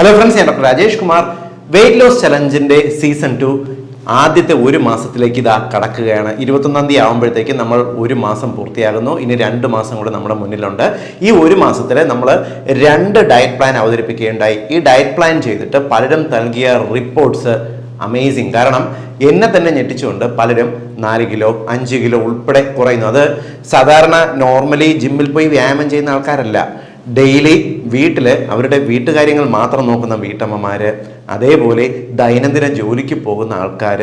Hello friends ഞാൻ doctor Rajesh Kumar weight loss ചലഞ്ചിന്റെ season two ആദ്യത്തെ ഒരു മാസത്തിലേക്ക് ഇതാ കടക്കുകയാണ്. ഇരുപത്തൊന്നാം തീയതി ആകുമ്പോഴത്തേക്ക് നമ്മൾ ഒരു മാസം പൂർത്തിയാകുന്നു. ഇനി രണ്ട് മാസം കൂടെ നമ്മുടെ മുന്നിലുണ്ട്. ഈ ഒരു മാസത്തിൽ നമ്മൾ രണ്ട് ഡയറ്റ് പ്ലാൻ അവതരിപ്പിക്കുകയുണ്ടായി. ഈ ഡയറ്റ് പ്ലാൻ ചെയ്തിട്ട് പലരും നൽകിയ റിപ്പോർട്ട്സ് അമേസിങ് കാരണം എന്നെ തന്നെ ഞെട്ടിച്ചുകൊണ്ട് പലരും നാല് കിലോ അഞ്ച് കിലോ ഉൾപ്പെടെ കുറയുന്നു. അത് സാധാരണ നോർമലി ജിമ്മിൽ പോയി വ്യായാമം ചെയ്യുന്ന ആൾക്കാരല്ല. ഡെയിലി വീട്ടിൽ അവരുടെ വീട്ടുകാര്യങ്ങൾ മാത്രം നോക്കുന്ന വീട്ടമ്മമാർ അതേപോലെ ദൈനംദിന ജോലിക്ക് പോകുന്ന ആൾക്കാർ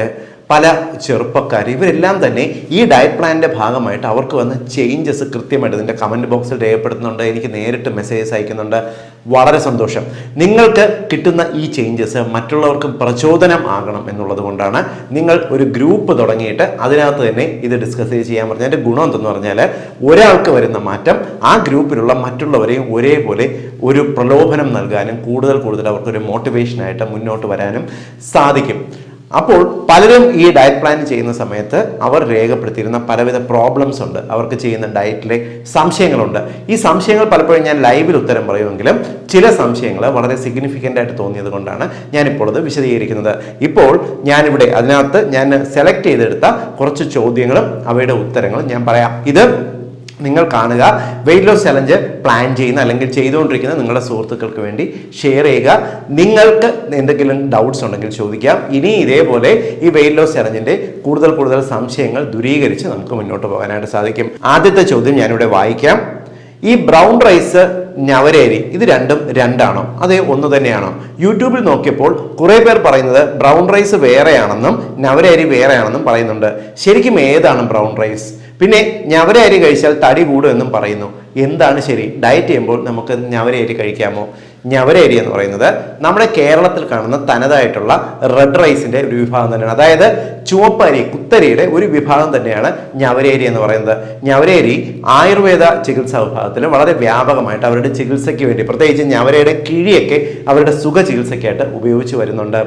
പല ചെറുപ്പക്കാർ ഇവരെല്ലാം തന്നെ ഈ ഡയറ്റ് പ്ലാനിന്റെ ഭാഗമായിട്ട് അവർക്ക് വന്ന ചേഞ്ചസ് കൃത്യമായിട്ട് നിന്റെ കമന്റ് ബോക്സിൽ രേഖപ്പെടുത്തുന്നുണ്ട്. എനിക്ക് നേരിട്ട് മെസ്സേജസ് അയക്കുന്നുണ്ട്. വളരെ സന്തോഷം. നിങ്ങൾക്ക് കിട്ടുന്ന ഈ ചേഞ്ചസ് മറ്റുള്ളവർക്കും പ്രചോദനം ആകണം എന്നുള്ളത് കൊണ്ടാണ് നിങ്ങൾ ഒരു ഗ്രൂപ്പ് തുടങ്ങിയിട്ട് അതിനകത്ത് തന്നെ ഇത് ഡിസ്കസ് ചെയ്യാൻ പറഞ്ഞാൽ അതിന്റെ ഗുണം എന്തെന്ന് പറഞ്ഞാൽ ഒരാൾക്ക് വരുന്ന മാറ്റം ആ ഗ്രൂപ്പിലുള്ള മറ്റുള്ളവരെയും ഒരേപോലെ ഒരു പ്രലോഭനം നൽകാനും കൂടുതൽ കൂടുതൽ അവർക്കൊരു മോട്ടിവേഷനായിട്ട് മുന്നോട്ട് വരാനും സാധിക്കും. അപ്പോൾ പലരും ഈ ഡയറ്റ് പ്ലാൻ ചെയ്യുന്ന സമയത്ത് അവർ രേഖപ്പെടുത്തിയിരുന്ന പലവിധ പ്രോബ്ലംസ് ഉണ്ട്. അവർക്ക് ചെയ്യുന്ന ഡയറ്റിലെ സംശയങ്ങളുണ്ട്. ഈ സംശയങ്ങൾ പലപ്പോഴും ഞാൻ ലൈവിൽ ഉത്തരം പറയുമെങ്കിലും ചില സംശയങ്ങൾ വളരെ സിഗ്നിഫിക്കന്റ് ആയിട്ട് തോന്നിയത് കൊണ്ടാണ് ഞാനിപ്പോൾ ഇത് വിശദീകരിക്കുന്നത്. ഇപ്പോൾ ഞാനിവിടെ അതിനകത്ത് ഞാൻ സെലക്ട് ചെയ്തെടുത്ത കുറച്ച് ചോദ്യങ്ങളും അവയുടെ ഉത്തരങ്ങളും ഞാൻ പറയാം. ഇത് നിങ്ങൾ കാണുക. വെയിറ്റ് ലോസ് ചലഞ്ച് പ്ലാൻ ചെയ്യുന്ന അല്ലെങ്കിൽ ചെയ്തുകൊണ്ടിരിക്കുന്ന നിങ്ങളുടെ സുഹൃത്തുക്കൾക്ക് വേണ്ടി ഷെയർ ചെയ്യുക. നിങ്ങൾക്ക് എന്തെങ്കിലും ഡൗട്ട്സ് ഉണ്ടെങ്കിൽ ചോദിക്കാം. ഇനി ഇതേപോലെ ഈ വെയിറ്റ് ലോസ് ചലഞ്ചിന്റെ കൂടുതൽ കൂടുതൽ സംശയങ്ങൾ ദൂരീകരിച്ച് നമുക്ക് മുന്നോട്ട് പോകാനായിട്ട് സാധിക്കും. ആദ്യത്തെ ചോദ്യം ഞാനിവിടെ വായിക്കാം. ഈ ബ്രൗൺ റൈസ് ഞവരേരി ഇത് രണ്ടും രണ്ടാണോ? അതെ ഒന്ന് തന്നെയാണോ? യൂട്യൂബിൽ നോക്കിയപ്പോൾ കുറേ പേർ പറയുന്നത് ബ്രൗൺ റൈസ് വേറെയാണെന്നും നവരേരി വേറെയാണെന്നും പറയുന്നുണ്ട്. ശരിക്കും ഏതാണ് ബ്രൗൺ റൈസ് പിന്നെ ഞവരയരി കഴിച്ചാൽ തടി കൂടുമെന്നും പറയുന്നു. എന്താണ് ശരി? ഡയറ്റ് ചെയ്യുമ്പോൾ നമുക്ക് ഞവരയരി കഴിക്കാമോ? ഞവര അരി എന്ന് പറയുന്നത് നമ്മുടെ കേരളത്തിൽ കാണുന്ന തനതായിട്ടുള്ള റെഡ് റൈസിന്റെ ഒരു വിഭാഗം തന്നെയാണ്. അതായത് ചുവപ്പരി കുത്തരിയുടെ ഒരു വിഭാഗം തന്നെയാണ് ഞവരേരി എന്ന് പറയുന്നത്. ഞവരേരി ആയുർവേദ ചികിത്സാ വിഭാഗത്തിൽ വളരെ വ്യാപകമായിട്ട് അവരുടെ ചികിത്സയ്ക്ക് വേണ്ടി പ്രത്യേകിച്ച് ഞവരയുടെ കിഴിയൊക്കെ അവരുടെ സുഖ ചികിത്സയ്ക്കായിട്ട് ഉപയോഗിച്ച് വരുന്നുണ്ട്.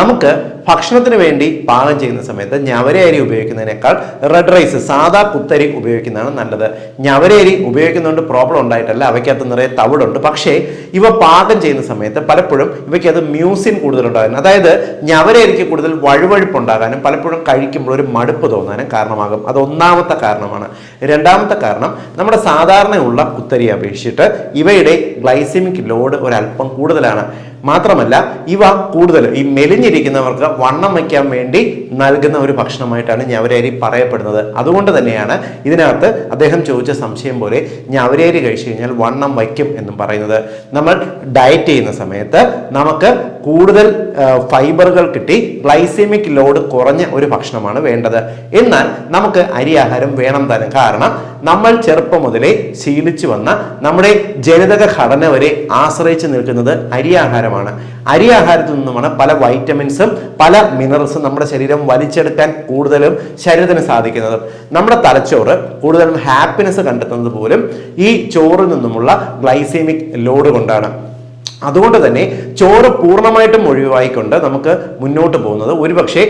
നമുക്ക് ഭക്ഷണത്തിന് വേണ്ടി പാകം ചെയ്യുന്ന സമയത്ത് ഞവരേരി ഉപയോഗിക്കുന്നതിനേക്കാൾ റെഡ് റൈസ് സാധാ കുത്തരി ഉപയോഗിക്കുന്നതാണ് നല്ലത്. ഞവരേരി ഉപയോഗിക്കുന്നതുകൊണ്ട് പ്രോബ്ലം ഉണ്ടായിട്ടല്ല. അവയ്ക്കകത്ത് നിറയെ തവിടുണ്ട്. പക്ഷേ ഇവ പാകം ചെയ്യുന്ന സമയത്ത് പലപ്പോഴും ഇവയ്ക്ക് അത് മ്യൂസിൻ കൂടുതൽ ഉണ്ടാകാനും അതായത് ഞവരയിലേക്ക് കൂടുതൽ വഴുവഴുപ്പ് ഉണ്ടാകാനും പലപ്പോഴും കഴിക്കുമ്പോൾ ഒരു മടുപ്പ് തോന്നാനും കാരണമാകും. അത് ഒന്നാമത്തെ കാരണമാണ്. രണ്ടാമത്തെ കാരണം നമ്മുടെ സാധാരണയുള്ള കുത്തരിയെ അപേക്ഷിച്ചിട്ട് ഇവയുടെ ഗ്ലൈസിമിക് ലോഡ് ഒരല്പം കൂടുതലാണ്. മാത്രമല്ല ഇവ കൂടുതൽ ഈ മെലിഞ്ഞിരിക്കുന്നവർക്ക് വണ്ണം വയ്ക്കാൻ വേണ്ടി നൽകുന്ന ഒരു ഭക്ഷണമായിട്ടാണ് ഞവരേരി പറയപ്പെടുന്നത്. അതുകൊണ്ട് തന്നെയാണ് ഇതിനകത്ത് അദ്ദേഹം ചോദിച്ച സംശയം പോലെ ഞവരേരി കഴിച്ചു കഴിഞ്ഞാൽ വണ്ണം വയ്ക്കും എന്നും പറയുന്നത്. നമ്മൾ ഡയറ്റ് ചെയ്യുന്ന സമയത്ത് നമുക്ക് കൂടുതൽ ഫൈബറുകൾ കിട്ടി ഗ്ലൈസീമിക് ലോഡ് കുറഞ്ഞ ഒരു ഭക്ഷണമാണ് വേണ്ടത്. എന്നാൽ നമുക്ക് അരി ആഹാരം വേണം തന്നെ. കാരണം നമ്മൾ ചെറുപ്പം മുതലേ ശീലിച്ചു വന്ന നമ്മുടെ ജനിതക ഘടന വരെ ആശ്രയിച്ച് നിൽക്കുന്നത് അരി ആഹാരമാണ് അരി ആഹാരത്തിൽ നിന്നുമാണ് പല വൈറ്റമിൻസും പല മിനറൽസും നമ്മുടെ ശരീരം വലിച്ചെടുക്കാൻ കൂടുതലും ശരീരത്തിന് സാധിക്കുന്നത്. നമ്മുടെ തലച്ചോറ് കൂടുതലും ഹാപ്പിനെസ് കണ്ടെത്തുന്നത് പോലും ഈ ചോറിൽ നിന്നുമുള്ള ഗ്ലൈസീമിക് ലോഡ് കൊണ്ടാണ്. അതുകൊണ്ട് തന്നെ ചോറ് പൂർണമായിട്ടും ഒഴിവായിക്കൊണ്ട് നമുക്ക് മുന്നോട്ട് പോകുന്നത്. ഒരുപക്ഷെ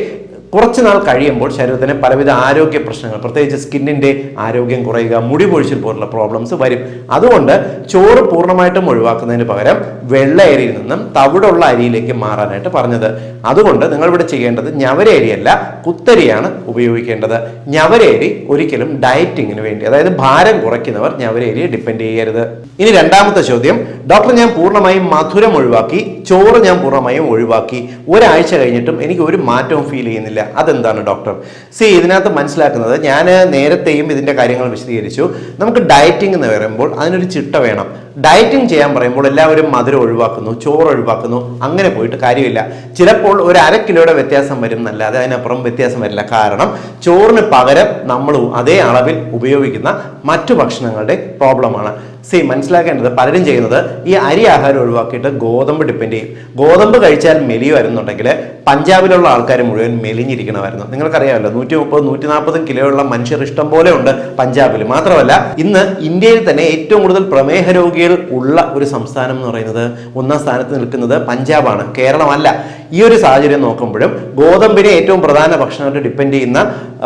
കുറച്ച് നാൾ കഴിയുമ്പോൾ ശരീരത്തിന് പലവിധ ആരോഗ്യ പ്രശ്നങ്ങൾ പ്രത്യേകിച്ച് സ്കിന്നിന്റെ ആരോഗ്യം കുറയുക മുടി പൊഴിച്ചിൽ പോലുള്ള പ്രോബ്ലംസ് വരും. അതുകൊണ്ട് ചോറ് പൂർണമായിട്ടും ഒഴിവാക്കുന്നതിന് പകരം വെള്ള അരിയിൽ നിന്നും തവിടുള്ള അരിയിലേക്ക് മാറാനായിട്ട് പറഞ്ഞത്. അതുകൊണ്ട് നിങ്ങൾ ഇവിടെ ചെയ്യേണ്ടത് ഞവര അരിയല്ല കുത്തരിയാണ് ഉപയോഗിക്കേണ്ടത്. ഞവര അരി ഒരിക്കലും ഡയറ്റിങ്ങിന് വേണ്ടി അതായത് ഭാരം കുറയ്ക്കുന്നവർ ഞവര അരിയെ ഡിപ്പെൻഡ് ചെയ്യരുത്. ഇനി രണ്ടാമത്തെ ചോദ്യം ഡോക്ടർ ഞാൻ പൂർണമായും മധുരം ഒഴിവാക്കി ചോറ് ഞാൻ പൂർണമായും ഒഴിവാക്കി. ഒരാഴ്ച കഴിഞ്ഞിട്ടും എനിക്ക് ഒരു മാറ്റവും ഫീൽ ചെയ്യുന്നില്ല. അതെന്താണ് ഡോക്ടർ സി ഇതിനകത്ത് മനസ്സിലാക്കുന്നത് ഞാൻ നേരത്തെയും ഇതിന്റെ കാര്യങ്ങൾ വിശദീകരിച്ചു. നമുക്ക് ഡയറ്റിംഗ് എന്ന് പറയുമ്പോൾ അതിനൊരു ചിട്ട വേണം. ഡയറ്റിംഗ് ചെയ്യാൻ പറയുമ്പോൾ എല്ലാവരും മധുരം ഒഴിവാക്കുന്നു ചോറ് ഒഴിവാക്കുന്നു അങ്ങനെ പോയിട്ട് കാര്യമില്ല. ചിലപ്പോൾ ഒരു അര കിലോയുടെ വ്യത്യാസം വരും എന്നല്ലാതെ അതിനപ്പുറം വ്യത്യാസം വരില്ല. കാരണം ചോറിന് പകരം നമ്മൾ അതേ അളവിൽ ഉപയോഗിക്കുന്ന മറ്റു ഭക്ഷണങ്ങളുടെ പ്രോബ്ലമാണ് സി മനസ്സിലാക്കേണ്ടത് പലരും ചെയ്യുന്നത് ഈ അരി ആഹാരം ഒഴിവാക്കിയിട്ട് ഗോതമ്പ് ഡിപ്പെൻഡ് ചെയ്യും. ഗോതമ്പ് കഴിച്ചാൽ മെലിയുമായിരുന്നുണ്ടെങ്കിൽ പഞ്ചാബിലുള്ള ആൾക്കാർ മുഴുവൻ മെലിഞ്ഞിരിക്കണമായിരുന്നു. നിങ്ങൾക്കറിയാമല്ലോ നൂറ്റി മുപ്പത് നൂറ്റി നാൽപ്പതും കിലോയുള്ള മനുഷ്യർ ഇഷ്ടം പോലെ ഉണ്ട് പഞ്ചാബിൽ. മാത്രമല്ല ഇന്ന് ഇന്ത്യയിൽ തന്നെ ഏറ്റവും കൂടുതൽ പ്രമേഹ രോഗികൾ രോഗികൾ ഉള്ള ഒരു സംസ്ഥാനം എന്ന് പറയുന്നത് ഒന്നാം സ്ഥാനത്ത് നിൽക്കുന്നത് പഞ്ചാബാണ്. കേരളമല്ല. ഈ ഒരു സാഹചര്യം നോക്കുമ്പോഴും ഗോതമ്പിനെ ഏറ്റവും പ്രധാന ഭക്ഷണമായിട്ട് ഡിപ്പെൻഡ് ചെയ്യുന്ന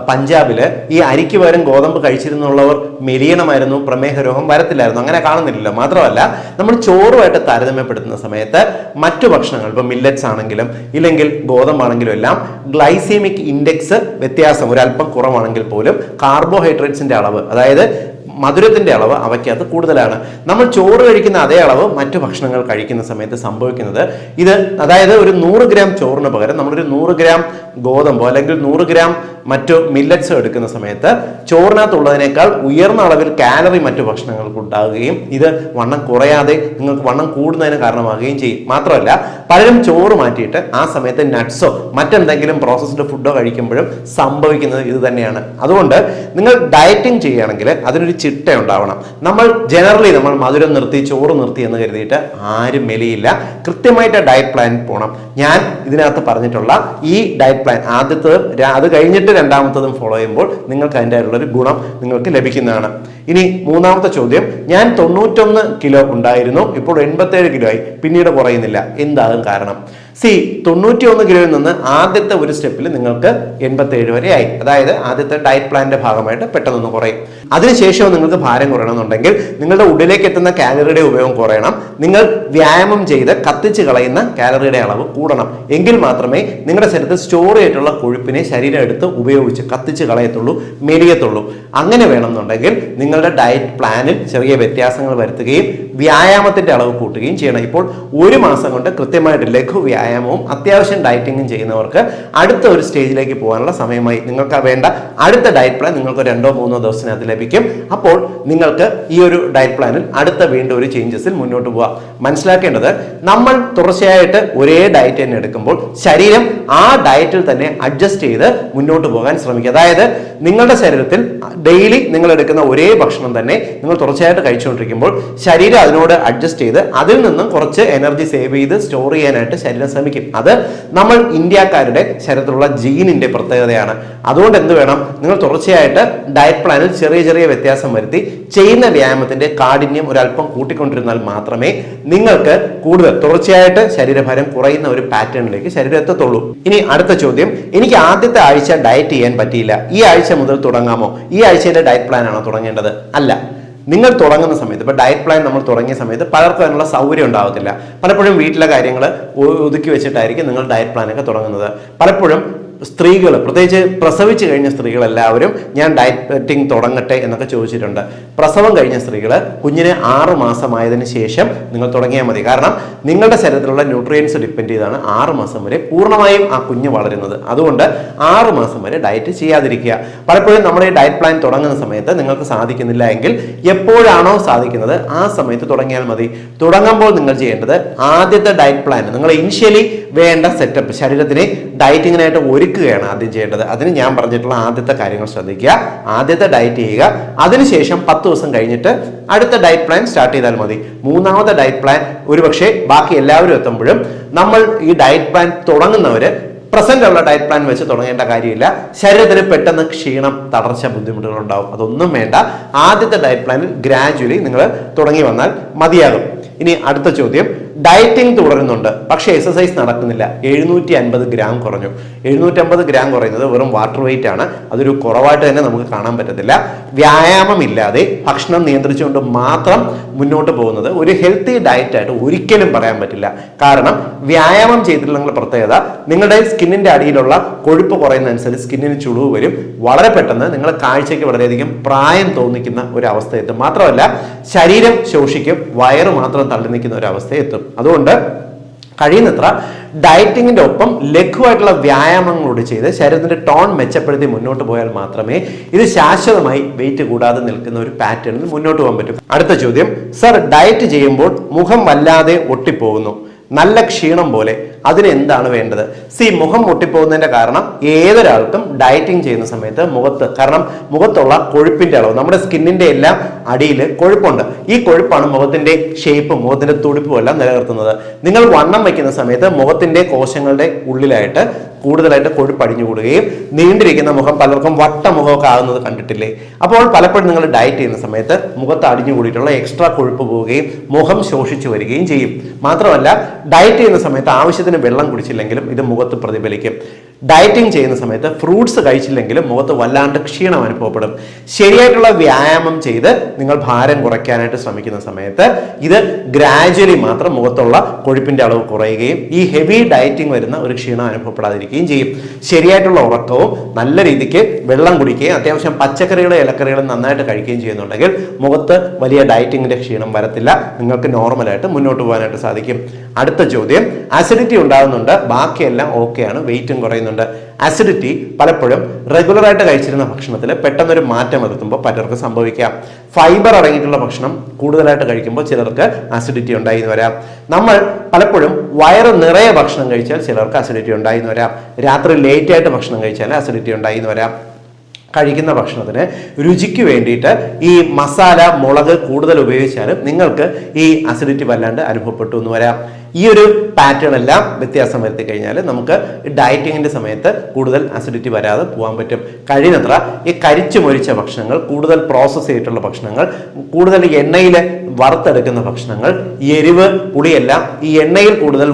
പഞ്ചാബിൽ ഈ അരിക്ക് പകരം ഗോതമ്പ് കഴിച്ചിരുന്നുള്ളവർ മെലിയണമായിരുന്നു പ്രമേഹ രോഗം വരത്തില്ലായിരുന്നു അങ്ങനെ കാണുന്നില്ലല്ലോ. മാത്രമല്ല നമ്മൾ ചോറുമായിട്ട് താരതമ്യപ്പെടുത്തുന്ന സമയത്ത് മറ്റു ഭക്ഷണങ്ങൾ ഇപ്പോൾ മില്ലറ്റ്സ് ആണെങ്കിലും ഇല്ലെങ്കിൽ ഗോതമ്പാണെങ്കിലും എല്ലാം ഗ്ലൈസീമിക് ഇൻഡെക്സ് വ്യത്യാസം ഒരല്പം കുറവാണെങ്കിൽ പോലും കാർബോഹൈഡ്രേറ്റ്സിന്റെ അളവ് അതായത് മധുരത്തിന്റെ അളവ് അവയ്ക്കകത്ത് കൂടുതലാണ്. നമ്മൾ ചോറ് കഴിക്കുന്ന അതേ അളവ് മറ്റു ഭക്ഷണങ്ങൾ കഴിക്കുന്ന സമയത്ത് സംഭവിക്കുന്നത് ഇത് അതായത് ഒരു നൂറ് ഗ്രാം ചോറിന് പകരം നമ്മളൊരു നൂറ് ഗ്രാം ഗോതമ്പോ അല്ലെങ്കിൽ നൂറ് ഗ്രാം മറ്റു മില്ലറ്റ്സ് എടുക്കുന്ന സമയത്ത് ചോറിനകത്തുള്ളതിനേക്കാൾ ഉയർന്ന അളവിൽ കാലറി മറ്റു ഭക്ഷണങ്ങൾക്ക് ഉണ്ടാകുകയും ഇത് വണ്ണം കുറയാതെ നിങ്ങൾക്ക് വണ്ണം കൂടുന്നതിന് കാരണമാകുകയും ചെയ്യും. മാത്രമല്ല പലരും ചോറ് മാറ്റിയിട്ട് ആ സമയത്ത് നട്ട്സോ മറ്റെന്തെങ്കിലും പ്രോസസ്ഡ് ഫുഡോ കഴിക്കുമ്പോഴും സംഭവിക്കുന്നത് ഇത് തന്നെയാണ്. അതുകൊണ്ട് നിങ്ങൾ ഡയറ്റിംഗ് ചെയ്യുകയാണെങ്കിൽ അതിനൊരു ചിട്ട ഉണ്ടാവണം നമ്മൾ ജനറലി നമ്മൾ മധുരം നിർത്തി ചോറ് നിർത്തി എന്ന് കരുതിയിട്ട് ആരും മെലിയില്ല. കൃത്യമായിട്ട് ഡയറ്റ് പ്ലാൻ പോകണം ഞാൻ ഇതിനകത്ത് പറഞ്ഞിട്ടുള്ള ഈ ഡയറ്റ് പ്ലാൻ ആദ്യത്തതും അത് കഴിഞ്ഞിട്ട് രണ്ടാമത്തതും ഫോളോ ചെയ്യുമ്പോൾ നിങ്ങൾക്ക് അതിന്റെ ഒരു ഗുണം നിങ്ങൾക്ക് ലഭിക്കുന്നതാണ്. ഇനി മൂന്നാമത്തെ ചോദ്യം. ഞാൻ തൊണ്ണൂറ്റൊന്ന് കിലോ ഉണ്ടായിരുന്നു. ഇപ്പോൾ എൺപത്തേഴ് കിലോ ആയി. പിന്നീട് കുറയുന്നില്ല. എന്താകും കാരണം? സി തൊണ്ണൂറ്റി ഒന്ന് കിലോയിൽ നിന്ന് ആദ്യത്തെ ഒരു സ്റ്റെപ്പിൽ നിങ്ങൾക്ക് എൺപത്തേഴ് വരെ ആയി. അതായത് ആദ്യത്തെ ഡയറ്റ് പ്ലാനിന്റെ ഭാഗമായിട്ട് പെട്ടെന്ന് കുറയും. അതിനുശേഷം നിങ്ങൾക്ക് ഭാരം കുറയണമെന്നുണ്ടെങ്കിൽ നിങ്ങളുടെ ഉള്ളിലേക്ക് എത്തുന്ന കാലറിയുടെ ഉപയോഗം കുറയണം. നിങ്ങൾ വ്യായാമം ചെയ്ത് കത്തിച്ച് കളയുന്ന കാലറിയുടെ അളവ് കൂടണം. എങ്കിൽ മാത്രമേ നിങ്ങളുടെ ശരീരത്തിൽ സ്റ്റോർ ചെയ്തിട്ടുള്ള കൊഴുപ്പിനെ ശരീരം എടുത്ത് ഉപയോഗിച്ച് കത്തിച്ച് കളയത്തുള്ളൂ മെലിയത്തുള്ളൂ. അങ്ങനെ വേണമെന്നുണ്ടെങ്കിൽ നിങ്ങളുടെ ഡയറ്റ് പ്ലാനിൽ ചെറിയ വ്യത്യാസങ്ങൾ വരുത്തുകയും വ്യായാമത്തിന്റെ അളവ് കൂട്ടുകയും ചെയ്യണം. ഇപ്പോൾ ഒരു മാസം കൊണ്ട് കൃത്യമായിട്ട് ലഘു വ്യായാമവും അത്യാവശ്യം ഡയറ്റിങ്ങും ചെയ്യുന്നവർക്ക് അടുത്ത ഒരു സ്റ്റേജിലേക്ക് പോകാനുള്ള സമയമായി. നിങ്ങൾക്ക് വേണ്ട അടുത്ത ഡയറ്റ് പ്ലാൻ നിങ്ങൾക്ക് രണ്ടോ മൂന്നോ ദിവസത്തിനകത്ത് ലഭിക്കും. അപ്പോൾ നിങ്ങൾക്ക് ഈ ഒരു ഡയറ്റ് പ്ലാനിൽ അടുത്ത വീണ്ടും ഒരു ചേഞ്ചസിൽ മുന്നോട്ട് പോവാം. മനസ്സിലാക്കേണ്ടത് നമ്മൾ തുടർച്ചയായിട്ട് ഒരേ ഡയറ്റ് തന്നെ എടുക്കുമ്പോൾ ശരീരം ആ ഡയറ്റിൽ തന്നെ അഡ്ജസ്റ്റ് ചെയ്ത് മുന്നോട്ട് പോകാൻ ശ്രമിക്കുക. അതായത് നിങ്ങളുടെ ശരീരത്തിൽ ഡെയിലി നിങ്ങൾ എടുക്കുന്ന ഒരേ ഭക്ഷണം തന്നെ നിങ്ങൾ തുടർച്ചയായിട്ട് കഴിച്ചുകൊണ്ടിരിക്കുമ്പോൾ ശരീരം അതിനോട് അഡ്ജസ്റ്റ് ചെയ്ത് അതിൽ നിന്നും കുറച്ച് എനർജി സേവ് ചെയ്ത് സ്റ്റോർ ചെയ്യാനായിട്ട് ശരീരം ശ്രമിക്കും. അത് നമ്മൾ ഇന്ത്യക്കാരുടെ ശരീരത്തിലുള്ള ജീനിന്റെ പ്രത്യേകതയാണ്. അതുകൊണ്ട് എന്ത് വേണം? നിങ്ങൾ തുടർച്ചയായിട്ട് ഡയറ്റ് പ്ലാനിൽ ചെറിയ ചെറിയ വ്യത്യാസം വരുത്തി ചെയ്യുന്ന വ്യായാമത്തിന്റെ കാഠിന്യം ഒരല്പം കൂട്ടിക്കൊണ്ടിരുന്നാൽ മാത്രമേ നിങ്ങൾക്ക് കൂടുതൽ തുടർച്ചയായിട്ട് ശരീരഭാരം കുറയുന്ന ഒരു പാറ്റേണിലേക്ക് ശരീരം എത്തത്തുള്ളൂ. ഇനി അടുത്ത ചോദ്യം. എനിക്ക് ആദ്യത്തെ ആഴ്ച ഡയറ്റ് ചെയ്യാൻ പറ്റിയില്ല. ഈ ആഴ്ച മുതൽ തുടങ്ങാമോ? ഈ ആഴ്ചയിലെ ഡയറ്റ് പ്ലാനാണോ തുടങ്ങേണ്ടത്? അല്ല. നിങ്ങൾ തുടങ്ങുന്ന സമയത്ത് ഇപ്പോൾ ഡയറ്റ് പ്ലാൻ നമ്മൾ തുടങ്ങിയ സമയത്ത് പലർക്കും അതിനുള്ള സൗകര്യം ഉണ്ടാവത്തില്ല. പലപ്പോഴും വീട്ടിലെ കാര്യങ്ങൾ ഒതുക്കി വെച്ചിട്ടായിരിക്കും നിങ്ങൾ ഡയറ്റ് പ്ലാനൊക്കെ തുടങ്ങുന്നത്. പലപ്പോഴും സ്ത്രീകൾ പ്രത്യേകിച്ച് പ്രസവിച്ച് കഴിഞ്ഞ സ്ത്രീകളെല്ലാവരും ഞാൻ ഡയറ്റിംഗ് തുടങ്ങട്ടെ എന്നൊക്കെ ചോദിച്ചിട്ടുണ്ട്. പ്രസവം കഴിഞ്ഞ സ്ത്രീകൾ കുഞ്ഞിന് ആറ് മാസമായതിനു ശേഷം നിങ്ങൾ തുടങ്ങിയാൽ മതി. കാരണം നിങ്ങളുടെ ശരീരത്തിലുള്ള ന്യൂട്രിയൻസ് ഡിപ്പെൻഡ് ചെയ്താണ് ആറ് മാസം വരെ പൂർണമായും ആ കുഞ്ഞ് വളരുന്നത്. അതുകൊണ്ട് ആറ് മാസം വരെ ഡയറ്റ് ചെയ്യാതിരിക്കുക. പലപ്പോഴും നമ്മൾ ഈ ഡയറ്റ് പ്ലാൻ തുടങ്ങുന്ന സമയത്ത് നിങ്ങൾക്ക് സാധിക്കുന്നില്ല എങ്കിൽ എപ്പോഴാണോ സാധിക്കുന്നത് ആ സമയത്ത് തുടങ്ങിയാൽ മതി. തുടങ്ങുമ്പോൾ നിങ്ങൾ ചെയ്യേണ്ടത് ആദ്യത്തെ ഡയറ്റ് പ്ലാൻ നിങ്ങൾ ഇനിഷ്യലി വേണ്ട സെറ്റപ്പ് ശരീരത്തിന് ഡയറ്റിങ്ങിനായിട്ട് ഒരുക്കുകയാണ് ആദ്യം ചെയ്യേണ്ടത്. അതിന് ഞാൻ പറഞ്ഞിട്ടുള്ള ആദ്യത്തെ കാര്യങ്ങൾ ശ്രദ്ധിക്കുക. ആദ്യത്തെ ഡയറ്റ് ചെയ്യുക. അതിനുശേഷം പത്ത് ദിവസം കഴിഞ്ഞിട്ട് അടുത്ത ഡയറ്റ് പ്ലാൻ സ്റ്റാർട്ട് ചെയ്താൽ മതി. മൂന്നാമത്തെ ഡയറ്റ് പ്ലാൻ ഒരുപക്ഷെ ബാക്കി എല്ലാവരും എത്തുമ്പോഴും നമ്മൾ ഈ ഡയറ്റ് പ്ലാൻ തുടങ്ങുന്നവര് പ്രസന്റ് ഉള്ള ഡയറ്റ് പ്ലാൻ വെച്ച് തുടങ്ങേണ്ട കാര്യമില്ല. ശരീരത്തിന് പെട്ടെന്ന് ക്ഷീണം തളർച്ച ബുദ്ധിമുട്ടുകൾ ഉണ്ടാവും. അതൊന്നും വേണ്ട. ആദ്യത്തെ ഡയറ്റ് പ്ലാനിൽ ഗ്രാജുവലി നിങ്ങൾ തുടങ്ങി വന്നാൽ മതിയാകും. ഇനി അടുത്ത ചോദ്യം. ഡയറ്റിംഗ് തുടരുന്നുണ്ട്. പക്ഷേ എക്സസൈസ് നടക്കുന്നില്ല. എഴുന്നൂറ്റി അൻപത് ഗ്രാം കുറഞ്ഞു. എഴുന്നൂറ്റി അമ്പത് ഗ്രാം കുറയുന്നത് വെറും വാട്ടർ വെയിറ്റ് ആണ്. അതൊരു കുറവായിട്ട് തന്നെ നമുക്ക് കാണാൻ പറ്റത്തില്ല. വ്യായാമം ഇല്ലാതെ ഭക്ഷണം നിയന്ത്രിച്ചുകൊണ്ട് മാത്രം മുന്നോട്ട് പോകുന്നത് ഒരു ഹെൽത്തി ഡയറ്റായിട്ട് ഒരിക്കലും പറയാൻ പറ്റില്ല. കാരണം വ്യായാമം ചെയ്തിട്ടുള്ള പ്രത്യേകത നിങ്ങളുടെ സ്കിന്നിന്റെ അടിയിലുള്ള കൊഴുപ്പ് കുറയുന്നതനുസരിച്ച് സ്കിന്നിന് ചുളിവ് വരും. വളരെ പെട്ടെന്ന് നിങ്ങളുടെ കാഴ്ചയ്ക്ക് വളരെയധികം പ്രായം തോന്നിക്കുന്ന ഒരു അവസ്ഥ എത്തും മാത്രമല്ല ശരീരം ശോഷിക്കും. വയറ് മാത്രം തള്ളി നിൽക്കുന്ന ഒരു അവസ്ഥ എത്തും അതുകൊണ്ട് കഴിയുന്നത്ര ഡയറ്റിങ്ങിന്റെ ഒപ്പം ലഘുവായിട്ടുള്ള വ്യായാമങ്ങളോട് ചെയ്ത് ശരീരത്തിന്റെ ടോൺ മെച്ചപ്പെടുത്തി മുന്നോട്ട് പോയാൽ മാത്രമേ ഇത് ശാശ്വതമായി വെയിറ്റ് കൂടാതെ നിൽക്കുന്ന ഒരു പാറ്റേണിൽ മുന്നോട്ട് പോകാൻ പറ്റും. അടുത്ത ചോദ്യം സർ ഡയറ്റ് ചെയ്യുമ്പോൾ മുഖം വല്ലാതെ ഒട്ടിപ്പോകുന്നു. നല്ല ക്ഷീണം പോലെ അതിന് എന്താണ് വേണ്ടത്? സി മുഖം മുട്ടിപ്പോകുന്നതിന്റെ കാരണം ഏതൊരാൾക്കും ഡയറ്റിംഗ് ചെയ്യുന്ന സമയത്ത് മുഖത്ത് കാരണം മുഖത്തുള്ള കൊഴുപ്പിന്റെ അളവ് നമ്മുടെ സ്കിന്നിന്റെ എല്ലാം അടിയിൽ കൊഴുപ്പുണ്ട്. ഈ കൊഴുപ്പാണ് മുഖത്തിന്റെ ഷേപ്പ് മുഖത്തിന്റെ തുടിപ്പും എല്ലാം നിലനിർത്തുന്നത്. നിങ്ങൾ വണ്ണം വയ്ക്കുന്ന സമയത്ത് മുഖത്തിന്റെ കോശങ്ങളുടെ ഉള്ളിലായിട്ട് കൂടുതലായിട്ട് കൊഴുപ്പ് അടിഞ്ഞുകൂടുകയും നീണ്ടിരിക്കുന്ന മുഖം പലർക്കും വട്ടമുഖമൊക്കെ ആകുന്നത് കണ്ടിട്ടില്ലേ? അപ്പോൾ പലപ്പോഴും നിങ്ങൾ ഡയറ്റ് ചെയ്യുന്ന സമയത്ത് മുഖത്ത് അടിഞ്ഞു കൂടിയിട്ടുള്ള എക്സ്ട്രാ കൊഴുപ്പ് പോവുകയും മുഖം ശോഷിച്ചു വരികയും ചെയ്യും. മാത്രമല്ല ഡയറ്റ് ചെയ്യുന്ന സമയത്ത് ആവശ്യത്തിന് വെള്ളം കുടിച്ചില്ലെങ്കിലും ഇത് മുഖത്ത് പ്രതിഫലിക്കും. ഡയറ്റിംഗ് ചെയ്യുന്ന സമയത്ത് ഫ്രൂട്ട്സ് കഴിച്ചില്ലെങ്കിലും മുഖത്ത് വല്ലാണ്ട് ക്ഷീണം അനുഭവപ്പെടും. ശരിയായിട്ടുള്ള വ്യായാമം ചെയ്ത് നിങ്ങൾ ഭാരം കുറയ്ക്കാനായിട്ട് ശ്രമിക്കുന്ന സമയത്ത് ഇത് ഗ്രാജ്വലി മാത്രം മുഖത്തുള്ള കൊഴുപ്പിന്റെ അളവ് കുറയുകയും ഈ ഹെവി ഡയറ്റിംഗ് വരുന്ന ഒരു ക്ഷീണം അനുഭവപ്പെടാതിരിക്കുകയും ചെയ്യും. ശരിയായിട്ടുള്ള ഉറക്കവും നല്ല രീതിക്ക് വെള്ളം കുടിക്കുകയും അത്യാവശ്യം പച്ചക്കറികളും ഇലക്കറികളും നന്നായിട്ട് കഴിക്കുകയും ചെയ്യുന്നുണ്ടെങ്കിൽ മുഖത്ത് വലിയ ഡയറ്റിങ്ങിന്റെ ക്ഷീണം വരത്തില്ല. നിങ്ങൾക്ക് നോർമലായിട്ട് മുന്നോട്ട് പോകാനായിട്ട് സാധിക്കും. അടുത്ത ചോദ്യം. അസിഡിറ്റി ഉണ്ടാകുന്നുണ്ട്. ബാക്കിയെല്ലാം ഓക്കെയാണ് വെയിറ്റും കുറയുന്നുണ്ട്. അസിഡിറ്റി പലപ്പോഴും റെഗുലറായിട്ട് കഴിച്ചിരുന്ന ഭക്ഷണത്തിൽ പെട്ടെന്നൊരു മാറ്റം വരുത്തുമ്പോൾ പലർക്ക് സംഭവിക്കാം. ഫൈബർ അടങ്ങിയിട്ടുള്ള ഭക്ഷണം കൂടുതലായിട്ട് കഴിക്കുമ്പോൾ ചിലർക്ക് അസിഡിറ്റി ഉണ്ടായി എന്ന് വരാം. നമ്മൾ പലപ്പോഴും വയറ് നിറയെ ഭക്ഷണം കഴിച്ചാൽ ചിലർക്ക് അസിഡിറ്റി ഉണ്ടായി എന്ന് വരാം. രാത്രി ലേറ്റ് ആയിട്ട് ഭക്ഷണം കഴിച്ചാൽ അസിഡിറ്റി ഉണ്ടായി എന്ന് വരാം. കഴിക്കുന്ന ഭക്ഷണത്തിന് രുചിക്ക് വേണ്ടിയിട്ട് ഈ മസാല മുളക് കൂടുതൽ ഉപയോഗിച്ചാലും നിങ്ങൾക്ക് ഈ അസിഡിറ്റി വല്ലാണ്ട് അനുഭവപ്പെട്ടു എന്ന് വരാം. ഈ ഒരു പാറ്റേൺ എല്ലാം വ്യത്യാസം വരുത്തി കഴിഞ്ഞാൽ നമുക്ക് ഡയറ്റിങ്ങിന്റെ സമയത്ത് കൂടുതൽ അസിഡിറ്റി വരാതെ പോകാൻ പറ്റും. കഴിയുന്നത്ര ഈ കരിച്ചു മൊരിച്ച ഭക്ഷണങ്ങൾ കൂടുതൽ പ്രോസസ്സ് ചെയ്തിട്ടുള്ള ഭക്ഷണങ്ങൾ കൂടുതൽ എണ്ണയിൽ വറുത്തെടുക്കുന്ന ഭക്ഷണങ്ങൾ എരിവ് പുളിയെല്ലാം ഈ എണ്ണയിൽ കൂടുതൽ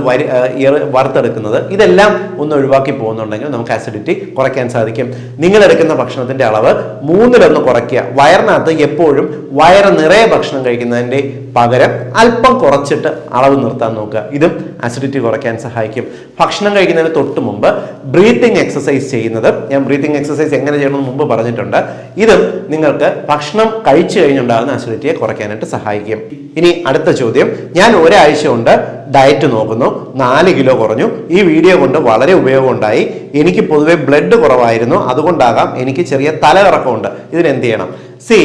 വറുത്തെടുക്കുന്നത് ഇതെല്ലാം ഒന്ന് ഒഴിവാക്കി പോകുന്നുണ്ടെങ്കിൽ നമുക്ക് അസിഡിറ്റി കുറയ്ക്കാൻ സാധിക്കും. നിങ്ങൾ എടുക്കുന്ന ഭക്ഷണത്തിന്റെ അളവ് മൂന്നിലൊന്ന് കുറയ്ക്കുക. വയറിനകത്ത് എപ്പോഴും വയറ് നിറയെ ഭക്ഷണം കഴിക്കുന്നതിന്റെ പകരം അല്പം കുറച്ചിട്ട് അളവ് നിർത്താൻ നോക്കുക. ഇതും അസിഡിറ്റി കുറയ്ക്കാൻ സഹായിക്കും. ഭക്ഷണം കഴിക്കുന്നതിന് തൊട്ട് മുമ്പ് ബ്രീത്തിങ് എക്സസൈസ് ചെയ്യുന്നത്. ഞാൻ ബ്രീത്തിങ് എക്സസൈസ് എങ്ങനെ ചെയ്യണമെന്ന് മുമ്പ് പറഞ്ഞിട്ടുണ്ട്. ഇതും നിങ്ങൾക്ക് ഭക്ഷണം കഴിച്ചു കഴിഞ്ഞുണ്ടാകുന്ന അസിഡിറ്റിയെ കുറയ്ക്കാനായിട്ട് സഹായിക്കും. ഇനി അടുത്ത ചോദ്യം. ഞാൻ ഒരാഴ്ച കൊണ്ട് ഡയറ്റ് നോക്കുന്നു. നാല് കിലോ കുറഞ്ഞു. ഈ വീഡിയോ കൊണ്ട് വളരെ ഉപയോഗം ഉണ്ടായി എനിക്ക് പൊതുവെ ബ്ലഡ് കുറവായിരുന്നു. അതുകൊണ്ടാകാം എനിക്ക് ചെറിയ തലകറക്കമുണ്ട്. ഇതിനെന്ത് ചെയ്യണം? സി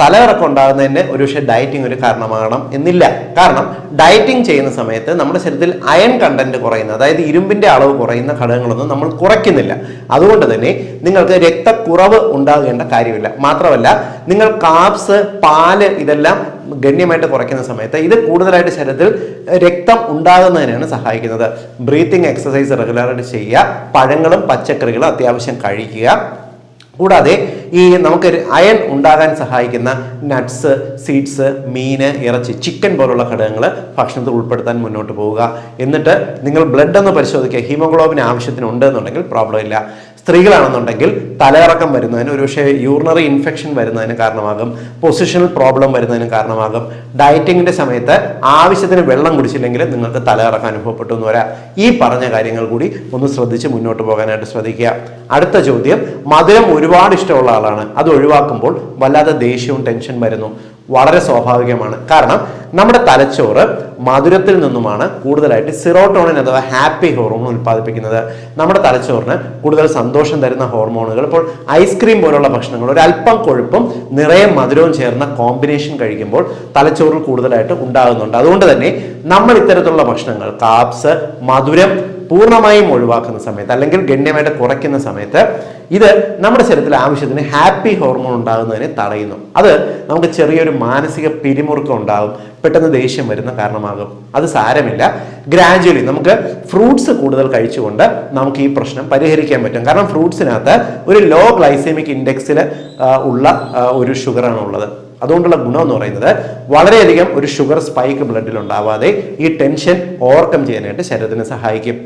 തലകറക്കം ഉണ്ടാകുന്നതിന് ഒരുപക്ഷെ ഡയറ്റിംഗ് ഒരു കാരണമാകണം എന്നില്ല. കാരണം ഡയറ്റിംഗ് ചെയ്യുന്ന സമയത്ത് നമ്മുടെ ശരീരത്തിൽ അയൺ കണ്ടന്റ് കുറയുന്ന. അതായത് ഇരുമ്പിന്റെ അളവ് കുറയുന്ന ഘടകങ്ങളൊന്നും നമ്മൾ കുറയ്ക്കുന്നില്ല. അതുകൊണ്ട് തന്നെ നിങ്ങൾക്ക് രക്തക്കുറവ് ഉണ്ടാകേണ്ട കാര്യമില്ല. മാത്രമല്ല നിങ്ങൾ കാപ്സ് പാൽ ഇതെല്ലാം ഗണ്യമായിട്ട് കുറയ്ക്കുന്ന സമയത്ത് ഇത് കൂടുതലായിട്ട് ശരീരത്തിൽ രക്തം ഉണ്ടാകുന്നതിനാണ് സഹായിക്കുന്നത്. ബ്രീത്തിങ് എക്സസൈസ് റെഗുലറായിട്ട് ചെയ്യുക. പഴങ്ങളും പച്ചക്കറികളും അത്യാവശ്യം കഴിക്കുക. കൂടാതെ ഈ നമുക്ക് അയൺ ഉണ്ടാകാൻ സഹായിക്കുന്ന നട്ട്സ് സീഡ്സ് മീന് ഇറച്ചി ചിക്കൻ പോലുള്ള ഘടകങ്ങൾ ഭക്ഷണത്തിൽ ഉൾപ്പെടുത്താൻ മുന്നോട്ട് പോവുക. എന്നിട്ട് നിങ്ങൾ ബ്ലഡ് ഒന്ന് പരിശോധിക്കുക. ഹീമോഗ്ലോബിൻ ആവശ്യത്തിന് ഉണ്ട് എന്നുണ്ടെങ്കിൽ പ്രോബ്ലം ഇല്ല. സ്ത്രീകളാണെന്നുണ്ടെങ്കിൽ തലയിറക്കം വരുന്നതിന് ഒരുപക്ഷെ യൂറിനറി ഇൻഫെക്ഷൻ വരുന്നതിന് കാരണമാകും പൊസിഷണൽ പ്രോബ്ലം വരുന്നതിന് കാരണമാകും. ഡയറ്റിങ്ങിന്റെ സമയത്ത് ആവശ്യത്തിന് വെള്ളം കുടിച്ചില്ലെങ്കിൽ നിങ്ങൾക്ക് തലയിറക്കം അനുഭവപ്പെട്ടു എന്ന് വരാം. ഈ പറഞ്ഞ കാര്യങ്ങൾ കൂടി ഒന്ന് ശ്രദ്ധിച്ച് മുന്നോട്ട് പോകാനായിട്ട് ശ്രദ്ധിക്കുക. അടുത്ത ചോദ്യം മധുരം ഒരുപാട് ഇഷ്ടമുള്ള ആളാണ്. അത് ഒഴിവാക്കുമ്പോൾ വല്ലാതെ ദേഷ്യവും ടെൻഷൻ വരുന്നു. വളരെ സ്വാഭാവികമാണ്. കാരണം നമ്മുടെ തലച്ചോറ് മധുരത്തിൽ നിന്നുമാണ് കൂടുതലായിട്ട് സിറോട്ടോണിൻ അഥവാ ഹാപ്പി ഹോർമോൺ ഉൽപ്പാദിപ്പിക്കുന്നത്. നമ്മുടെ തലച്ചോറിന് കൂടുതൽ സന്തോഷം തരുന്ന ഹോർമോണുകൾ ഇപ്പോൾ ഐസ്ക്രീം പോലുള്ള ഭക്ഷണങ്ങൾ ഒരു അല്പം കൊഴുപ്പും നിറയെ മധുരവും ചേർന്ന കോമ്പിനേഷൻ കഴിക്കുമ്പോൾ തലച്ചോറിൽ കൂടുതലായിട്ട് ഉണ്ടാകുന്നുണ്ട്. അതുകൊണ്ട് തന്നെ നമ്മൾ ഇത്തരത്തിലുള്ള ഭക്ഷണങ്ങൾ കാപ്സ് മധുരം പൂർണമായും ഒഴിവാക്കുന്ന സമയത്ത് അല്ലെങ്കിൽ ഗണ്യമായിട്ട് കുറയ്ക്കുന്ന സമയത്ത് ഇത് നമ്മുടെ ശരീരത്തിൽ ആവശ്യത്തിന് ഹാപ്പി ഹോർമോൺ ഉണ്ടാകുന്നതിനെ തടയുന്നു. അത് നമുക്ക് ചെറിയൊരു മാനസിക പിരിമുറുക്കം ഉണ്ടാകും പെട്ടെന്ന് ദേഷ്യം വരുന്ന കാരണമാകും. അത് സാരമില്ല. ഗ്രാജുവലി നമുക്ക് ഫ്രൂട്ട്സ് കൂടുതൽ കഴിച്ചുകൊണ്ട് നമുക്ക് ഈ പ്രശ്നം പരിഹരിക്കാൻ പറ്റും. കാരണം ഫ്രൂട്ട്സിനകത്ത് ഒരു ലോ ഗ്ലൈസെമിക് ഇൻഡെക്സിൽ ഉള്ള ഒരു ഷുഗറാണ് ഉള്ളത്. അതുകൊണ്ടുള്ള ഗുണം എന്ന് പറയുന്നത് വളരെയധികം ഒരു ഷുഗർ സ്പൈക്ക് ബ്ലഡിൽ ഉണ്ടാവാതെ ഈ ടെൻഷൻ ഓവർകം ചെയ്യാനായിട്ട് ശരീരത്തിന് സഹായിക്കും.